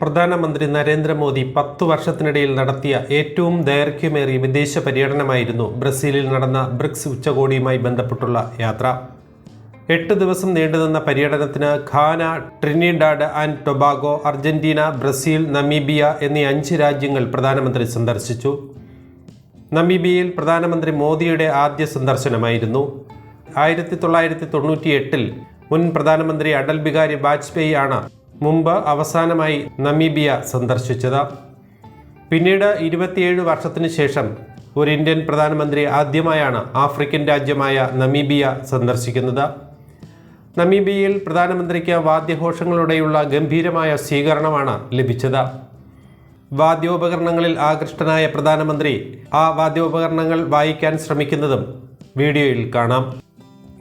പ്രധാനമന്ത്രി നരേന്ദ്രമോദി പത്തു വർഷത്തിനിടയിൽ നടത്തിയ ഏറ്റവും ദൈർഘ്യമേറിയ വിദേശ പര്യടനമായിരുന്നു ബ്രസീലിൽ നടന്ന ബ്രിക്സ് ഉച്ചകോടിയുമായി ബന്ധപ്പെട്ടുള്ള യാത്ര. എട്ട് ദിവസം നീണ്ടുനിന്ന പര്യടനത്തിന് Ghana Trinidad and Tobago Argentina Brazil Namibia എന്നീ അഞ്ച് രാജ്യങ്ങൾ പ്രധാനമന്ത്രി സന്ദർശിച്ചു. നമീബിയയിൽ പ്രധാനമന്ത്രി മോദിയുടെ ആദ്യ സന്ദർശനമായിരുന്നു. ആയിരത്തി തൊള്ളായിരത്തി തൊണ്ണൂറ്റി എട്ടിൽ മുൻ പ്രധാനമന്ത്രി അടൽ ബിഹാരി വാജ്പേയി ആണ് മുമ്പ് അവസാനമായി നമീബിയ സന്ദർശിച്ചത്. പിന്നീട് ഇരുപത്തിയേഴ് വർഷത്തിന് ശേഷം ഒരു ഇന്ത്യൻ പ്രധാനമന്ത്രി ആദ്യമായാണ് ആഫ്രിക്കൻ രാജ്യമായ നമീബിയ സന്ദർശിക്കുന്നത്. നമീബിയയിൽ പ്രധാനമന്ത്രിക്ക് വാദ്യഘോഷങ്ങളുടെയുള്ള ഗംഭീരമായ സ്വീകരണമാണ് ലഭിച്ചത്. വാദ്യോപകരണങ്ങളിൽ ആകൃഷ്ടനായ പ്രധാനമന്ത്രി ആ വാദ്യോപകരണങ്ങൾ വായിക്കാൻ ശ്രമിക്കുന്നതും വീഡിയോയിൽ കാണാം.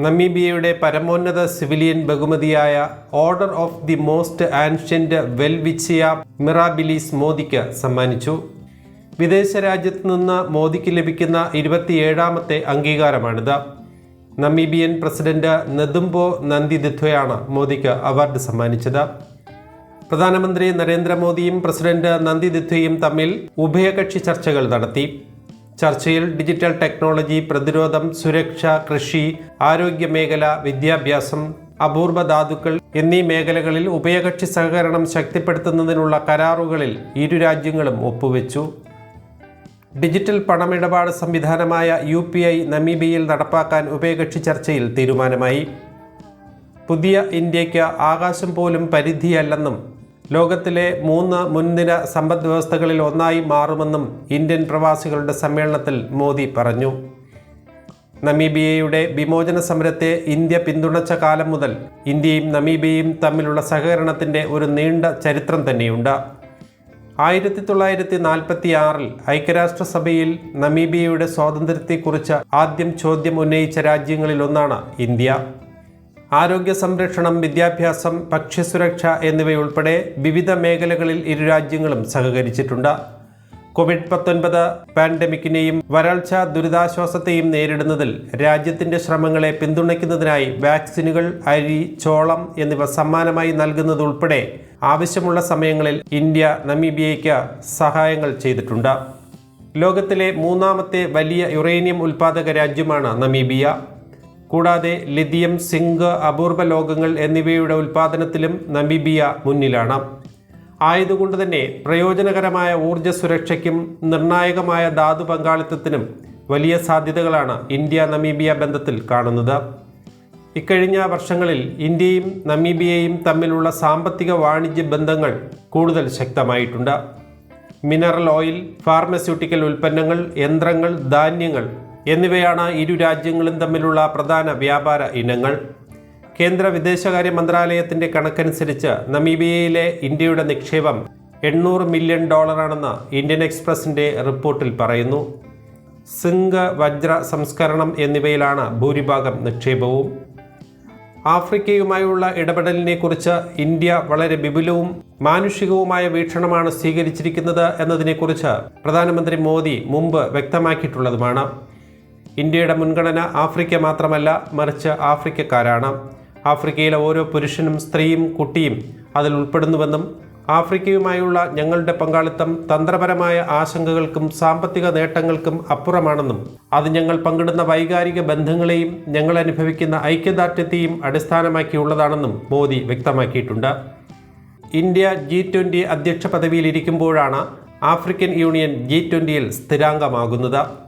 നമീബിയയുടെ പരമോന്നത സിവിലിയൻ ബഹുമതിയായ Order of the Most Ancient Welwitschia Mirabilis മോദിക്ക് സമ്മാനിച്ചു. വിദേശ രാജ്യത്ത് നിന്ന് മോദിക്ക് ലഭിക്കുന്ന ഇരുപത്തിയേഴാമത്തെ അംഗീകാരമാണിത്. നമീബിയൻ പ്രസിഡന്റ് നെതുംബോ നന്ദിദിത്വയാണ് മോദിക്ക് അവാർഡ് സമ്മാനിച്ചത്. പ്രധാനമന്ത്രി നരേന്ദ്രമോദിയും പ്രസിഡന്റ് നന്ദിദിത്വയും തമ്മിൽ ഉഭയകക്ഷി ചർച്ചകൾ നടത്തി. ചർച്ചയിൽ ഡിജിറ്റൽ ടെക്നോളജി പ്രതിരോധം സുരക്ഷ കൃഷി ആരോഗ്യ മേഖല വിദ്യാഭ്യാസം അപൂർവ ധാതുക്കൾ എന്നീ മേഖലകളിൽ ഉഭയകക്ഷി സഹകരണം ശക്തിപ്പെടുത്തുന്നതിനുള്ള കരാറുകളിൽ ഇരു രാജ്യങ്ങളും ഒപ്പുവെച്ചു. ഡിജിറ്റൽ പണമിടപാട് സംവിധാനമായ യു പി ഐ നമീബിയയിൽ നടപ്പാക്കാൻ ഉഭയകക്ഷി ചർച്ചയിൽ തീരുമാനമായി. പുതിയ ഇന്ത്യയ്ക്ക് ആകാശം പോലും പരിധിയല്ലെന്നും ലോകത്തിലെ മൂന്ന് മുൻനിര സമ്പദ് വ്യവസ്ഥകളിൽ ഒന്നായി മാറുമെന്നും ഇന്ത്യൻ പ്രവാസികളുടെ സമ്മേളനത്തിൽ മോദി പറഞ്ഞു. നമീബിയയുടെ വിമോചന സമരത്തെ ഇന്ത്യ പിന്തുണച്ച കാലം മുതൽ ഇന്ത്യയും നമീബിയയും തമ്മിലുള്ള സഹകരണത്തിന്റെ ഒരു നീണ്ട ചരിത്രം തന്നെയുണ്ട്. ആയിരത്തി തൊള്ളായിരത്തി നാൽപ്പത്തി ആറിൽ ഐക്യരാഷ്ട്രസഭയിൽ നമീബിയയുടെ സ്വാതന്ത്ര്യത്തെക്കുറിച്ച് ആദ്യം ചോദ്യം ഉന്നയിച്ച രാജ്യങ്ങളിലൊന്നാണ് ഇന്ത്യ. ആരോഗ്യ സംരക്ഷണം വിദ്യാഭ്യാസം ഭക്ഷ്യസുരക്ഷ എന്നിവയുൾപ്പെടെ വിവിധ മേഖലകളിൽ ഇരു രാജ്യങ്ങളും സഹകരിച്ചിട്ടുണ്ട്. കോവിഡ് പത്തൊൻപത് പാൻഡമിക്കിനെയും വരൾച്ച ദുരിതാശ്വാസത്തെയും നേരിടുന്നതിൽ രാജ്യത്തിന്റെ ശ്രമങ്ങളെ പിന്തുണയ്ക്കുന്നതിനായി വാക്സിനുകൾ അരി ചോളം എന്നിവ സമ്മാനമായി നൽകുന്നതുൾപ്പെടെ ആവശ്യമുള്ള സമയങ്ങളിൽ ഇന്ത്യ നമീബിയയ്ക്ക് സഹായങ്ങൾ ചെയ്തിട്ടുണ്ട്. ലോകത്തിലെ മൂന്നാമത്തെ വലിയ യുറേനിയം ഉൽപ്പാദക രാജ്യമാണ് നമീബിയ. കൂടാതെ ലിഥിയം സിങ്ക് അപൂർവ ലോകങ്ങൾ എന്നിവയുടെ ഉൽപ്പാദനത്തിലും നമീബിയ മുന്നിലാണ്. ആയതുകൊണ്ട് തന്നെ പ്രയോജനകരമായ ഊർജ സുരക്ഷയ്ക്കും നിർണായകമായ ധാതു പങ്കാളിത്തത്തിനും വലിയ സാധ്യതകളാണ് ഇന്ത്യ നമീബിയ ബന്ധത്തിൽ കാണുന്നത്. ഇക്കഴിഞ്ഞ വർഷങ്ങളിൽ ഇന്ത്യയും നമീബിയയും തമ്മിലുള്ള സാമ്പത്തിക വാണിജ്യ ബന്ധങ്ങൾ കൂടുതൽ ശക്തമായിട്ടുണ്ട്. മിനറൽ ഓയിൽ ഫാർമസ്യൂട്ടിക്കൽ ഉൽപ്പന്നങ്ങൾ യന്ത്രങ്ങൾ ധാന്യങ്ങൾ എന്നിവയാണ് ഇരു രാജ്യങ്ങളും തമ്മിലുള്ള പ്രധാന വ്യാപാര ഇനങ്ങൾ. കേന്ദ്ര വിദേശകാര്യ മന്ത്രാലയത്തിന്റെ കണക്കനുസരിച്ച് നമീബിയയിലെ ഇന്ത്യയുടെ നിക്ഷേപം എണ്ണൂറ് മില്യൺ ഡോളറാണെന്ന് ഇന്ത്യൻ എക്സ്പ്രസിന്റെ റിപ്പോർട്ടിൽ പറയുന്നു. സിങ്ക് വജ്ര സംസ്കരണം എന്നിവയിലാണ് ഭൂരിഭാഗം നിക്ഷേപവും. ആഫ്രിക്കയുമായുള്ള ഇടപെടലിനെക്കുറിച്ച് ഇന്ത്യ വളരെ വിപുലവും മാനുഷികവുമായ വീക്ഷണമാണ് സ്വീകരിച്ചിരിക്കുന്നത് എന്നതിനെക്കുറിച്ച് പ്രധാനമന്ത്രി മോദി മുമ്പ് വ്യക്തമാക്കിയിട്ടുള്ളതുമാണ്. ഇന്ത്യയുടെ മുൻഗണന ആഫ്രിക്ക മാത്രമല്ല മറിച്ച് ആഫ്രിക്കക്കാരാണ്. ആഫ്രിക്കയിലെ ഓരോ പുരുഷനും സ്ത്രീയും കുട്ടിയും അതിൽ ഉൾപ്പെടുന്നുവെന്നും ആഫ്രിക്കയുമായുള്ള ഞങ്ങളുടെ പങ്കാളിത്തം തന്ത്രപരമായ ആശങ്കകൾക്കും സാമ്പത്തിക നേട്ടങ്ങൾക്കും അപ്പുറമാണെന്നും അത് ഞങ്ങൾ പങ്കിടുന്ന വൈകാരിക ബന്ധങ്ങളെയും ഞങ്ങൾ അനുഭവിക്കുന്ന ഐക്യദാർഢ്യത്തെയും അടിസ്ഥാനമാക്കിയുള്ളതാണെന്നും മോദി വ്യക്തമാക്കിയിട്ടുണ്ട്. ഇന്ത്യ ജി ട്വന്റി അധ്യക്ഷ പദവിയിലിരിക്കുമ്പോഴാണ് ആഫ്രിക്കൻ യൂണിയൻ ജി ട്വന്റിയിൽ സ്ഥിരാംഗമാകുന്നത്.